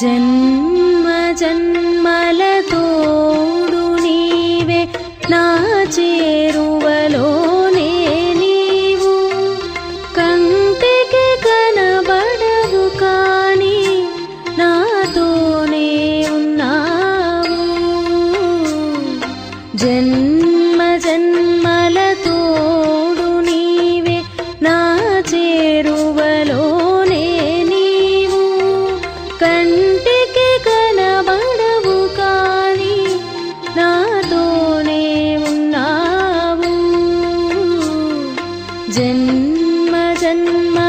जन्म जन्म जन्म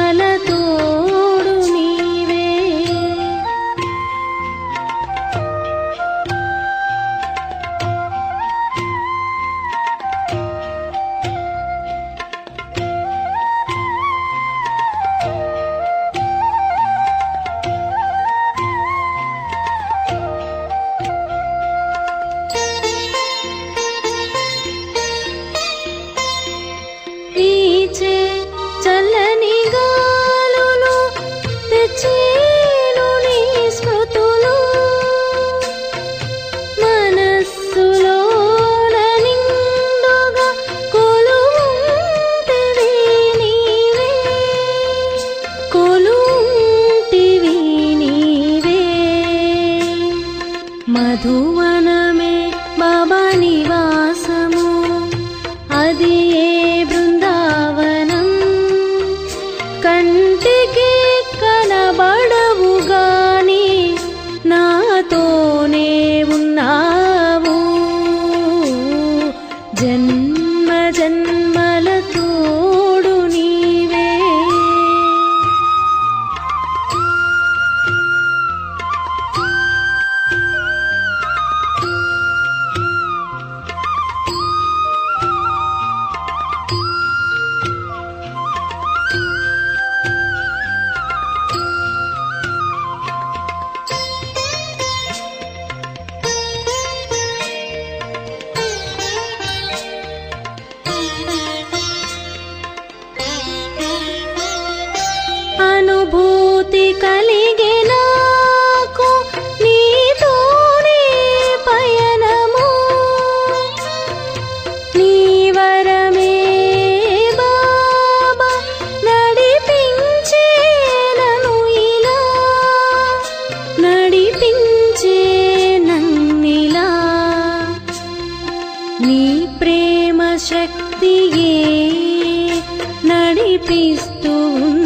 क्रान्तिस्तु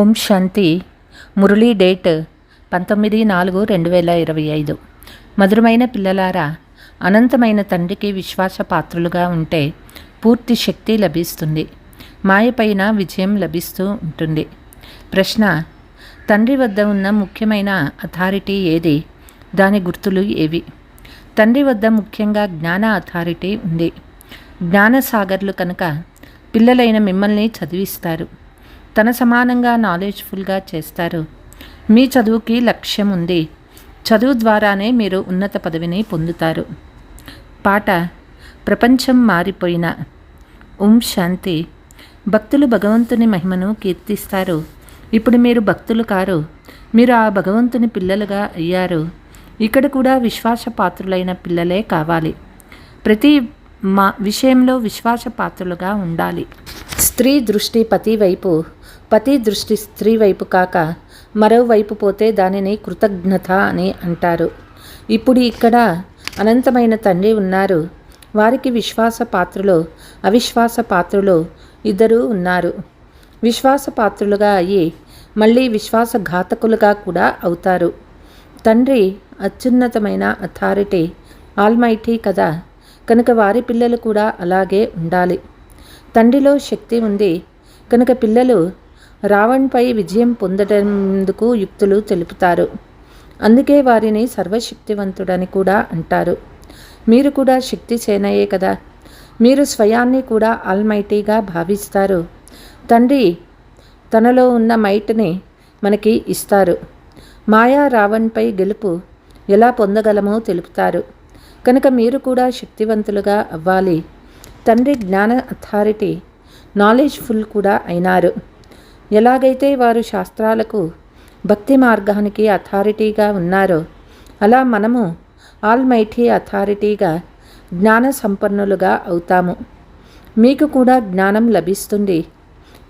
ఓం శాంతి. మురళీ డేట్ పంతొమ్మిది నాలుగు రెండు వేల ఇరవై ఐదు. మధురమైన పిల్లలారా అనంతమైన తండ్రికి విశ్వాస పాత్రులుగా ఉంటే పూర్తి శక్తి లభిస్తుంది. మాయపైన విజయం లభిస్తూ ఉంటుంది. ప్రశ్న తండ్రి వద్ద ఉన్న ముఖ్యమైన అథారిటీ ఏది? దాని గుర్తులు ఏవి? తండ్రి వద్ద ముఖ్యంగా జ్ఞాన అథారిటీ ఉంది. జ్ఞాన సాగర్లు కనుక పిల్లలైన మిమ్మల్ని చదివిస్తారు. తన సమానంగా నాలెడ్జ్ఫుల్గా చేస్తారు. మీ చదువుకి లక్ష్యం ఉంది. చదువు ద్వారానే మీరు ఉన్నత పదవిని పొందుతారు. పాట ప్రపంచం మారిపోయిన. ఓం శాంతి. భక్తులు భగవంతుని మహిమను కీర్తిస్తారు. ఇప్పుడు మీరు భక్తులు కారు. మీరు ఆ భగవంతుని పిల్లలుగా అయ్యారు. ఇక్కడ కూడా విశ్వాసపాత్రులైన పిల్లలే కావాలి. ప్రతి మా విషయంలో విశ్వాసపాత్రులుగా ఉండాలి. స్త్రీ దృష్టి పతి వైపు పతి దృష్టి స్త్రీ వైపు కాక మరోవైపు పోతే దానిని కృతజ్ఞత అని అంటారు. ఇప్పుడు ఇక్కడ అనంతమైన తండ్రి ఉన్నారు. వారికి విశ్వాస పాత్రలో అవిశ్వాస పాత్రలో ఇద్దరూ ఉన్నారు. విశ్వాస పాత్రులుగా అయ్యి మళ్ళీ విశ్వాసఘాతకులుగా కూడా అవుతారు. తండ్రి అత్యున్నతమైన అథారిటీ ఆల్మైటీ కదా. కనుక వారి పిల్లలు కూడా అలాగే ఉండాలి. తండ్రిలో శక్తి ఉంది. కనుక పిల్లలు రావణ్పై విజయం పొందటందుకు యుక్తులు తెలుపుతారు. అందుకే వారిని సర్వశక్తివంతుడని కూడా అంటారు. మీరు కూడా శక్తి సేనయే కదా. మీరు స్వయాన్ని కూడా ఆల్మైటీగా భావిస్తారు. తండ్రి తనలో ఉన్న మైట్ని మనకి ఇస్తారు. మాయా రావణ్పై గెలుపు ఎలా పొందగలమో తెలుపుతారు. కనుక మీరు కూడా శక్తివంతులుగా అవ్వాలి. తండ్రి జ్ఞాన అథారిటీ నాలెడ్జ్ఫుల్ కూడా అయినారు. ఎలాగైతే వారు శాస్త్రాలకు భక్తి మార్గానికి అథారిటీగా ఉన్నారో అలా మనము ఆల్మైటీ అథారిటీగా జ్ఞాన సంపన్నులుగా అవుతాము. మీకు కూడా జ్ఞానం లభిస్తుంది.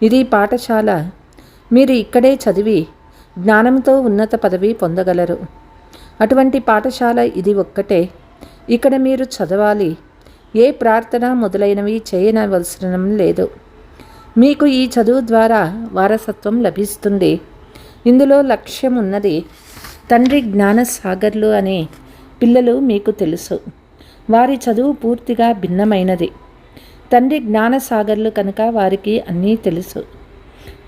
ఇది పాఠశాల. మీరు ఇక్కడే చదివి జ్ఞానంతో ఉన్నత పదవి పొందగలరు. అటువంటి పాఠశాల ఇది ఒక్కటే. ఇక్కడ మీరు చదవాలి. ఏ ప్రార్థన మొదలైనవి చేయనవసరం లేదు. మీకు ఈ చదువు ద్వారా వారసత్వం లభిస్తుంది. ఇందులో లక్ష్యం ఉన్నది తండ్రి జ్ఞానసాగర్లు అనే పిల్లలు మీకు తెలుసు. వారి చదువు పూర్తిగా భిన్నమైనది. తండ్రి జ్ఞానసాగర్లు కనుక వారికి అన్నీ తెలుసు.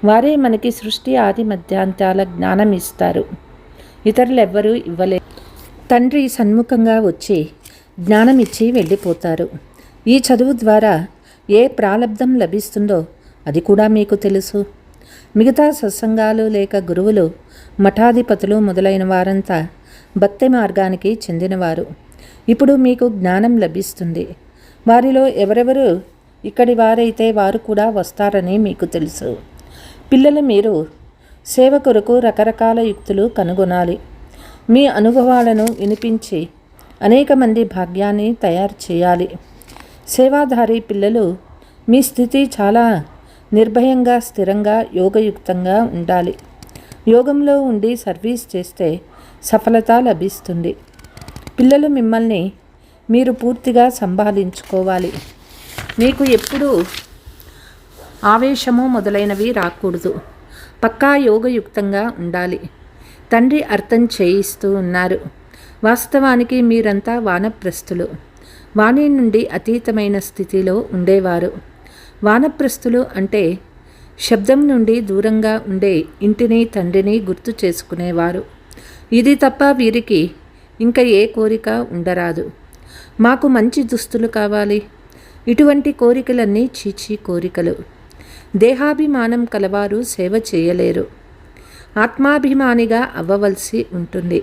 వారే మనకి సృష్టి ఆది మధ్యాంతాల జ్ఞానం ఇస్తారు. ఇతరులెవ్వరూ ఇవ్వలే. తండ్రి సన్ముఖంగా వచ్చి జ్ఞానం ఇచ్చి వెళ్ళిపోతారు. ఈ చదువు ద్వారా ఏ ప్రాలబ్ధం లభిస్తుందో అది కూడా మీకు తెలుసు. మిగతా సత్సంగాలు లేక గురువులు మఠాధిపతులు మొదలైన వారంతా భక్తి మార్గానికి చెందినవారు. ఇప్పుడు మీకు జ్ఞానం లభిస్తుంది. వారిలో ఎవరెవరు? ఇక్కడి వారైతే వారు కూడా వస్తారని మీకు తెలుసు. పిల్లలు మీరు. సేవ కొరకు రకరకాల యుక్తులు కనుగొనాలి. మీ అనుభవాలను వినిపించి అనేక మంది భాగ్యాన్ని తయారు చేయాలి. సేవాధారి పిల్లలు మీ స్థితి చాలా నిర్భయంగా స్థిరంగా యోగయుక్తంగా ఉండాలి. యోగంలో ఉండి సర్వీస్ చేస్తే సఫలత లభిస్తుంది. పిల్లలు మిమ్మల్ని మీరు పూర్తిగా సంభాలించుకోవాలి. మీకు ఎప్పుడూ ఆవేశము మొదలైనవి రాకూడదు. పక్కా యోగయుక్తంగా ఉండాలి. తండ్రి అర్థం చేయిస్తూ ఉన్నారు. వాస్తవానికి మీరంతా వానప్రస్థులు. వాణి నుండి అతీతమైన స్థితిలో ఉండేవారు. వానప్రస్థులు అంటే శబ్దం నుండి దూరంగా ఉండే ఇంటిని తండ్రిని గుర్తు చేసుకునేవారు. ఇది తప్ప వీరికి ఇంకా ఏ కోరిక ఉండరాదు. మాకు మంచి దుస్తులు కావాలి. ఇటువంటి కోరికలన్నీ చీచీ కోరికలు. దేహాభిమానం కలవారు సేవ చేయలేరు. ఆత్మాభిమానిగా అవ్వవలసి ఉంటుంది.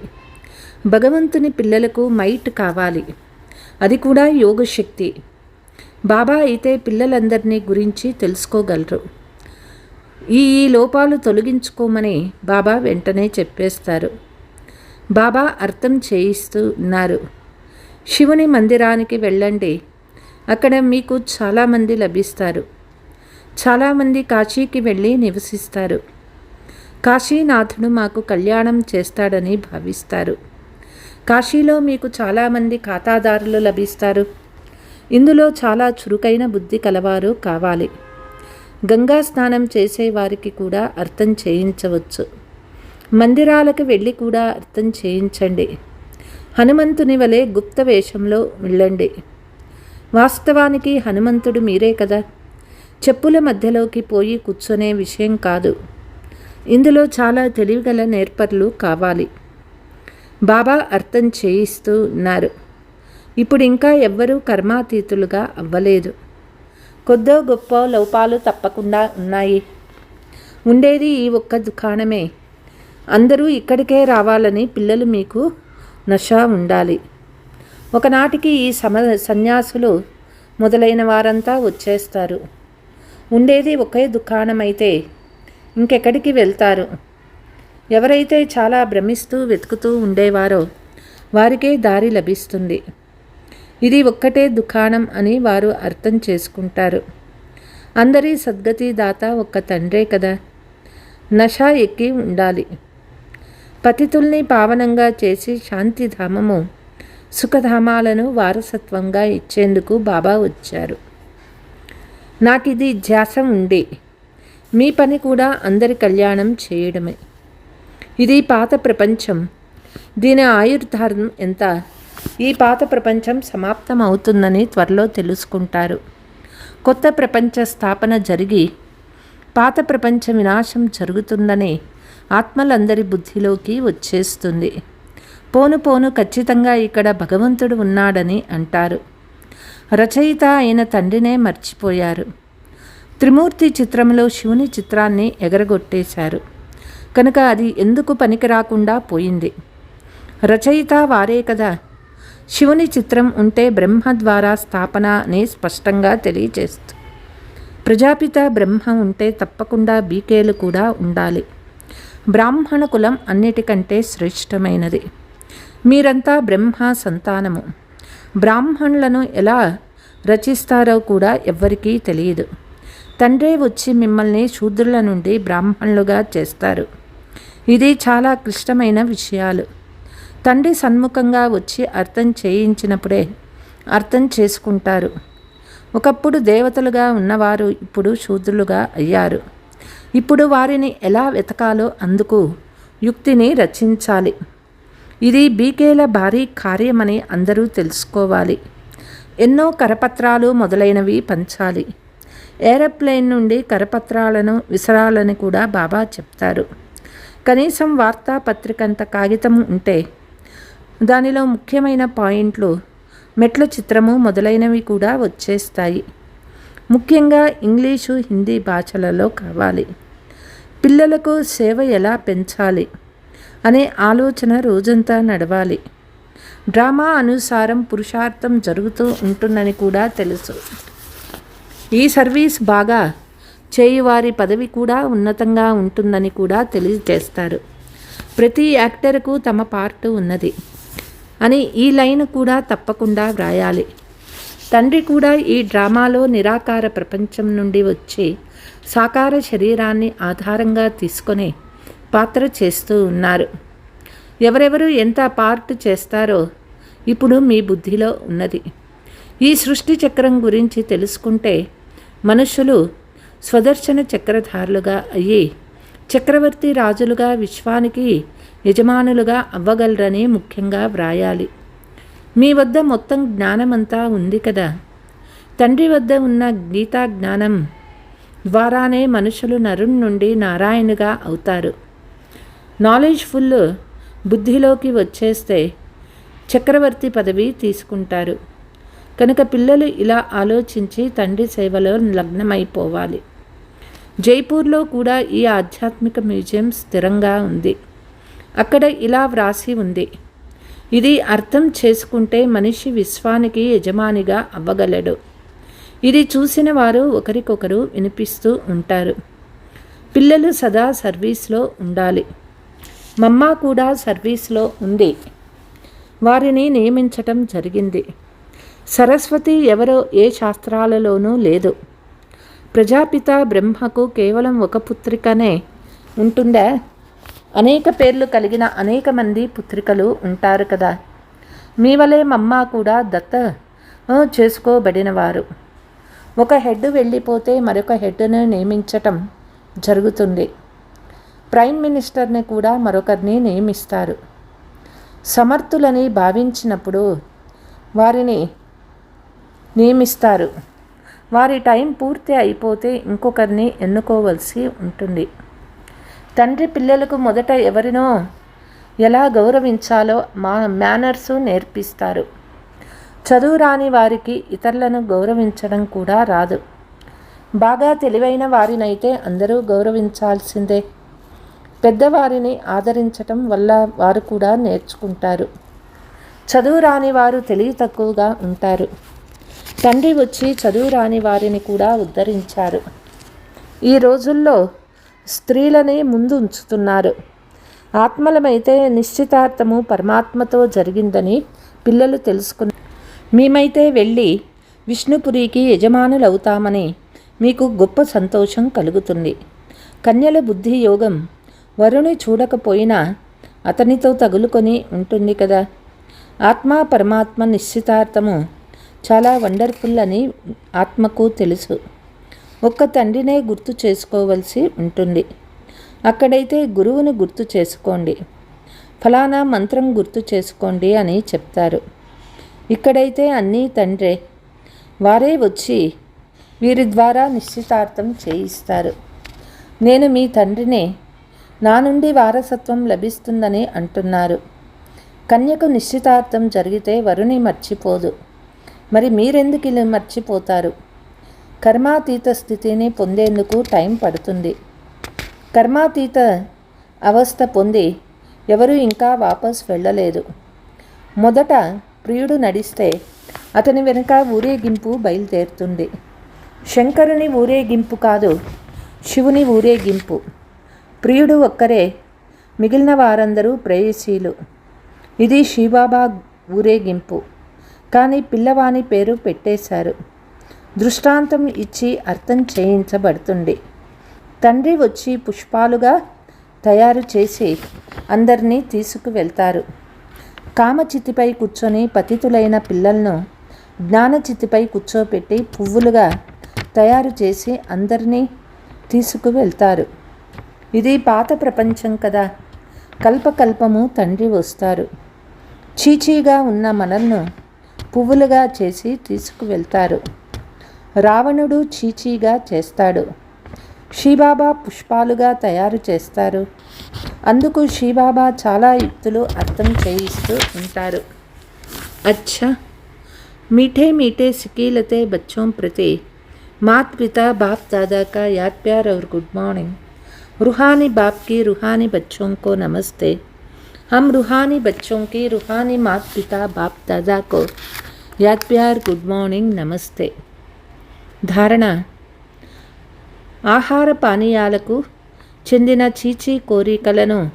భగవంతుని పిల్లలకు మైట్ కావాలి. అది కూడా యోగశక్తి. బాబా అయితే పిల్లలందరినీ గురించి తెలుసుకోగలరు. ఈ ఈ లోపాలు తొలగించుకోమని బాబా వెంటనే చెప్పేస్తారు. బాబా అర్థం చేయిస్తూ ఉన్నారు. శివుని మందిరానికి వెళ్ళండి. అక్కడ మీకు చాలామంది లభిస్తారు. చాలామంది కాశీకి వెళ్ళి నివసిస్తారు. కాశీనాథుడు మాకు కళ్యాణం చేస్తాడని భావిస్తారు. కాశీలో మీకు చాలామంది ఖాతాదారులు లభిస్తారు. ఇందులో చాలా చురుకైన బుద్ధి కలవారు కావాలి. గంగా స్నానం చేసేవారికి కూడా అర్థం చేయించవచ్చు. మందిరాలకు వెళ్ళి కూడా అర్థం చేయించండి. హనుమంతుని వలె గుప్త వేషంలో వెళ్ళండి. వాస్తవానికి హనుమంతుడు మీరే కదా. చెప్పుల మధ్యలోకి పోయి కూర్చునే విషయం కాదు. ఇందులో చాలా తెలివిగల నేర్పర్లు కావాలి. బాబా అర్థం చేయిస్తూ ఉన్నారు. ఇప్పుడు ఇంకా ఎవ్వరూ కర్మాతీతులుగా అవ్వలేదు. కొద్దో గొప్ప లోపాలు తప్పకుండా ఉన్నాయి. ఉండేది ఈ ఒక్క దుకాణమే. అందరూ ఇక్కడికే రావాలని పిల్లలు మీకు నష ఉండాలి. ఒకనాటికి ఈ సమ సన్యాసులు మొదలైన వారంతా వచ్చేస్తారు. ఉండేది ఒకే దుకాణమైతే ఇంకెక్కడికి వెళ్తారు? ఎవరైతే చాలా భ్రమిస్తూ వెతుకుతూ ఉండేవారో వారికే దారి లభిస్తుంది. ఇది ఒక్కటే దుకాణం అని వారు అర్థం చేసుకుంటారు. అందరి సద్గతి దాత ఒక్క తండ్రే కదా. నష ఎక్కి ఉండాలి. పతితుల్ని పావనంగా చేసి శాంతిధామము సుఖధామాలను వారసత్వంగా ఇచ్చేందుకు బాబా వచ్చారు. నాకు ఇది ధ్యాస ఉండి మీ పని కూడా అందరి కళ్యాణం చేయడమే. ఇది పాత ప్రపంచం. దీని ఆయుర్ధారం ఎంత? ఈ పాత ప్రపంచం సమాప్తం అవుతుందని త్వరలో తెలుసుకుంటారు. కొత్త ప్రపంచ స్థాపన జరిగి పాత ప్రపంచ వినాశం జరుగుతుందని ఆత్మలందరి బుద్ధిలోకి వచ్చేస్తుంది. పోను పోను ఖచ్చితంగా ఇక్కడ భగవంతుడు ఉన్నాడని అంటారు. రచయిత అయిన తండ్రినే మర్చిపోయారు. త్రిమూర్తి చిత్రంలో శివుని చిత్రాన్ని ఎగరగొట్టేశారు. కనుక అది ఎందుకు పనికి రాకుండా పోయింది? రచయిత వారే కదా శివుని చిత్రం ఉంటే బ్రహ్మ ద్వారా స్థాపన అని స్పష్టంగా తెలియచేస్తుంది ప్రజాపిత బ్రహ్మ ఉంటే తప్పకుండా బీకేలు కూడా ఉండాలి. బ్రాహ్మణ కులం అన్నిటికంటే శ్రేష్టమైనది. మీరంతా బ్రహ్మ సంతానము. బ్రాహ్మణులను ఎలా రచిస్తారో కూడా ఎవ్వరికీ తెలియదు. తండ్రే వచ్చి మిమ్మల్ని శూద్రుల నుండి బ్రాహ్మణులుగా చేస్తారు. ఇది చాలా క్లిష్టమైన విషయాలు. తండ్రి సన్ముఖంగా వచ్చి అర్థం చేయించినప్పుడే అర్థం చేసుకుంటారు. ఒకప్పుడు దేవతలుగా ఉన్నవారు ఇప్పుడు శూద్రులుగా అయ్యారు. ఇప్పుడు వారిని ఎలా వెతకాలో అందుకు యుక్తిని రచించాలి. ఇది బీకేల భారీ కార్యమని అందరూ తెలుసుకోవాలి. ఎన్నో కరపత్రాలు మొదలైనవి పంచాలి. ఏరోప్లేన్ నుండి కరపత్రాలను విసరాలని కూడా బాబా చెప్తారు. కనీసం వార్తాపత్రికంత కాగితం ఉంటే దానిలో ముఖ్యమైన పాయింట్లు మెట్ల చిత్రము మొదలైనవి కూడా వచ్చేస్తాయి. ముఖ్యంగా ఇంగ్లీషు హిందీ భాషలలో కావాలి. పిల్లలకు సేవ ఎలా పెంచాలి అనే ఆలోచన రోజంతా నడవాలి. డ్రామా అనుసారం పురుషార్థం జరుగుతూ ఉంటుందని కూడా తెలుసు. ఈ సర్వీస్ బాగా చేయువారి పదవి కూడా ఉన్నతంగా ఉంటుందని కూడా తెలియజేస్తారు. ప్రతి యాక్టర్కు తమ పార్ట్ ఉన్నది. అని ఈ లైన్ కూడా తప్పకుండా వ్రాయాలి. తండ్రి కూడా ఈ డ్రామాలో నిరాకార ప్రపంచం నుండి వచ్చి సాకార శరీరాన్ని ఆధారంగా తీసుకొని పాత్ర చేస్తూ ఉన్నారు. ఎవరెవరు ఎంత పార్ట్ చేస్తారో ఇప్పుడు మీ బుద్ధిలో ఉన్నది. ఈ సృష్టి చక్రం గురించి తెలుసుకుంటే మనుషులు స్వదర్శన చక్రధారులుగా అయ్యి చక్రవర్తి రాజులుగా విశ్వానికి యజమానులుగా అవ్వగలరని ముఖ్యంగా వ్రాయాలి. మీ వద్ద మొత్తం జ్ఞానమంతా ఉంది కదా? తండ్రి వద్ద ఉన్న గీతా జ్ఞానం ద్వారానే మనుషులు నరుణ్ నుండి నారాయణుగా అవుతారు. నాలెడ్జ్ ఫుల్ బుద్ధిలోకి వచ్చేస్తే చక్రవర్తి పదవి తీసుకుంటారు. కనుక పిల్లలు ఇలా ఆలోచించి తండ్రి సేవలో లగ్నమైపోవాలి. జైపూర్లో కూడా ఈ ఆధ్యాత్మిక మ్యూజియం స్థిరంగా ఉంది. అక్కడ ఇలా వ్రాసి ఉంది. ఇది అర్థం చేసుకుంటే మనిషి విశ్వానికి యజమానిగా అవ్వగలడు. ఇది చూసిన వారు ఒకరికొకరు వినిపిస్తూ ఉంటారు. పిల్లలు సదా సర్వీస్లో ఉండాలి. మమ్మ కూడా సర్వీస్లో ఉంది. వారిని నియమించటం జరిగింది. సరస్వతి ఎవరో ఏ శాస్త్రాలలోనూ లేదు. ప్రజాపిత బ్రహ్మకు కేవలం ఒక పుత్రికనే ఉంటుందా? అనేక పేర్లు కలిగిన అనేక మంది పుత్రికలు ఉంటారు కదా. మీ వలె మమ్మ కూడా దత్త చేసుకోబడినవారు. ఒక హెడ్ వెళ్ళిపోతే మరొక హెడ్ను నియమించటం జరుగుతుంది. ప్రైమ్ మినిస్టర్ని కూడా మరొకరిని నియమిస్తారు. సమర్థులని భావించినప్పుడు వారిని నియమిస్తారు. వారి టైం పూర్తి అయిపోతే ఇంకొకరిని ఎన్నుకోవలసి ఉంటుంది. తండ్రి పిల్లలకు మొదట ఎవరినో ఎలా గౌరవించాలో మా మేనర్సు నేర్పిస్తారు. చదువు రాని వారికి ఇతరులను గౌరవించడం కూడా రాదు. బాగా తెలివైన వారినైతే అందరూ గౌరవించాల్సిందే. పెద్దవారిని ఆదరించటం వల్ల వారు కూడా నేర్చుకుంటారు. చదువు రాని వారు తెలివి తక్కువగా ఉంటారు. తండ్రి వచ్చి చదువు రాని వారిని కూడా ఉద్ధరించారు. ఈ రోజుల్లో స్త్రీలని ముందు ఉంచుతున్నారు ఆత్మలమైతే నిశ్చితార్థము పరమాత్మతో జరిగిందని పిల్లలు తెలుసుకుని మేమైతే వెళ్ళి విష్ణుపురికి యజమానులవుతామని మీకు గొప్ప సంతోషం కలుగుతుంది. కన్యల బుద్ధి యోగం వరుణి చూడకపోయినా అతనితో తగులుకొని ఉంటుంది కదా. ఆత్మ పరమాత్మ నిశ్చితార్థము చాలా వండర్ఫుల్ అని ఆత్మకు తెలుసు. ఒక్క తండ్రినే గుర్తు చేసుకోవలసి ఉంటుంది. అక్కడైతే గురువుని గుర్తు చేసుకోండి. ఫలానా మంత్రం గుర్తు చేసుకోండి అని చెప్తారు. ఇక్కడైతే అన్నీ తండ్రే వారే వచ్చి వీరి ద్వారా నిశ్చితార్థం చేయిస్తారు. నేను మీ తండ్రినే నా నుండి వారసత్వం లభిస్తుందని అంటున్నారు. కన్యకు నిశ్చితార్థం జరిగితే వరుని మర్చిపోదు. మరి మీరెందుకు ఇలా మర్చిపోతారు? కర్మాతీత స్థితిని పొందేందుకు టైం పడుతుంది. కర్మాతీత అవస్థ పొంది ఎవరు ఇంకా వాపస్ వెళ్ళలేదు. మొదట ప్రియుడు నడిస్తే అతని వెనుక ఊరేగింపు బయలుదేరుతుంది. శంకరుని ఊరేగింపు కాదు శివుని ఊరేగింపు. ప్రియుడు ఒక్కరే మిగిలిన వారందరూ ప్రేయసీలు. ఇది శివబాబా ఊరేగింపు. కానీ పిల్లవాని పేరు పెట్టేశారు. దృష్టాంతం ఇచ్చి అర్థం చేయించబడుతుంది. తండ్రి వచ్చి పుష్పాలుగా తయారు చేసి అందరినీ తీసుకువెళ్తారు కామచితిపై కూర్చొని పతితులైన పిల్లలను జ్ఞానచితిపై కూర్చోపెట్టి పువ్వులుగా తయారు చేసి అందరినీ తీసుకువెళ్తారు ఇది పాత ప్రపంచం కదా. కల్పకల్పము తండ్రి వస్తారు. చీచీగా ఉన్న మనల్ని పువ్వులుగా చేసి తీసుకువెళ్తారు రావణుడు చీచీగా చేస్తాడు శ్రీబాబా పుష్పాలుగా తయారు చేస్తారు అందుకు శ్రీబాబా చాలా యుక్తులు అర్థం చేయిస్తూ ఉంటారు अच्छा मीठे मीठे सिकीलते बच्चों प्रति मात पिता बाप दादा का याद प्यार और गुड मॉर्निंग रूहानी बाप की रूहानी बच्चों को नमस्ते हम रूहानी बच्चों की रूहानी मात पिता बाप दादा को याद प्यार गुड మార్నింగ్ నమస్తే ధారణ. ఆహార పానీయాలకు చెందిన చీచీ కోరికలను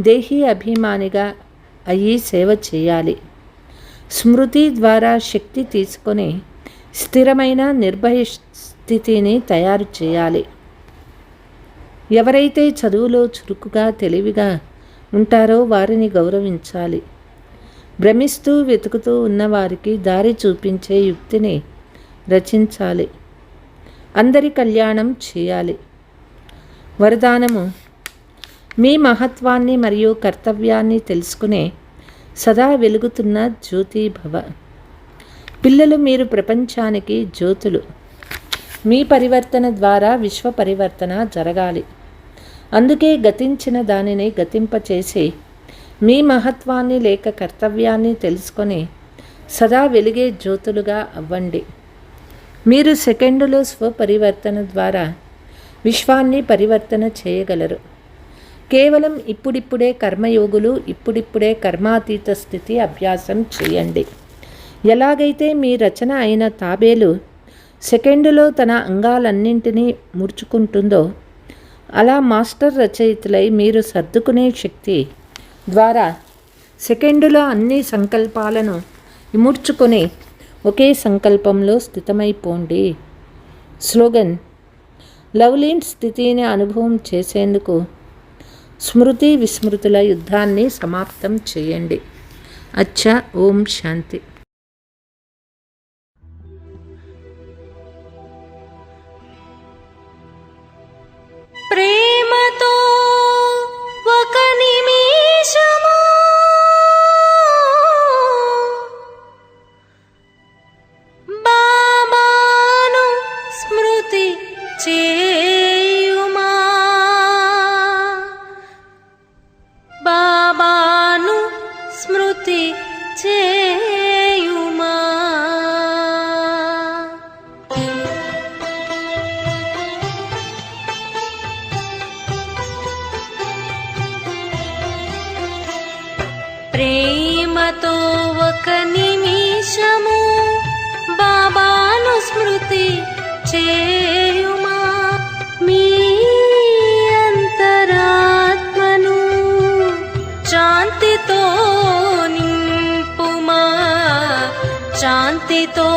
దేహీ అభిమానిగా అయ్యి సేవ చేయాలి. స్మృతి ద్వారా శక్తి తీసుకొని స్థిరమైన నిర్భయ స్థితిని తయారు చేయాలి. ఎవరైతే చదువులో చురుకుగా తెలివిగా ఉంటారో వారిని గౌరవించాలి. భ్రమిస్తూ వెతుకుతూ ఉన్నవారికి దారి చూపించే యుక్తిని రచించాలి. అందరి కళ్యాణం చేయాలి. వరదానము. మీ మహత్వాన్ని మరియు కర్తవ్యాన్ని తెలుసుకునే సదా వెలుగుతున్న జ్యోతి భవ పిల్లలు మీరు ప్రపంచానికి జ్యోతులు. మీ పరివర్తన ద్వారా విశ్వ పరివర్తన జరగాలి. అందుకే గతించిన దానిని గతింపచేసి మీ మహత్వాన్ని లేక కర్తవ్యాన్ని తెలుసుకొని సదా వెలిగే జ్యోతులుగా అవ్వండి. మీరు సెకండులో స్వపరివర్తన ద్వారా విశ్వాన్ని పరివర్తన చేయగలరు. కేవలం ఇప్పుడిప్పుడే కర్మయోగులు ఇప్పుడిప్పుడే కర్మాతీత స్థితి అభ్యాసం చేయండి. ఎలాగైతే మీ రచన అయిన తాబేలు సెకండులో తన అంగాలన్నింటినీ ముడుచుకుంటుందో అలా మాస్టర్ రచయితలై మీరు సర్దుకునే శక్తి ద్వారా సెకండులో అన్ని సంకల్పాలను ఇముడ్చుకొని ఒకే సంకల్పంలో స్థితమైపోండి. స్లోగన్ లవ్లీన్ స్థితిని అనుభవం చేసేందుకు స్మృతి విస్మృతుల యుద్ధాన్ని సమాప్తం చేయండి. అచ్చా ఓం శాంతి. प्रेमतो वकनिमिषमु बाबानुस्मृति चेयुमा मी अन्तरात्मनुतो निम्पुमा चान्तितो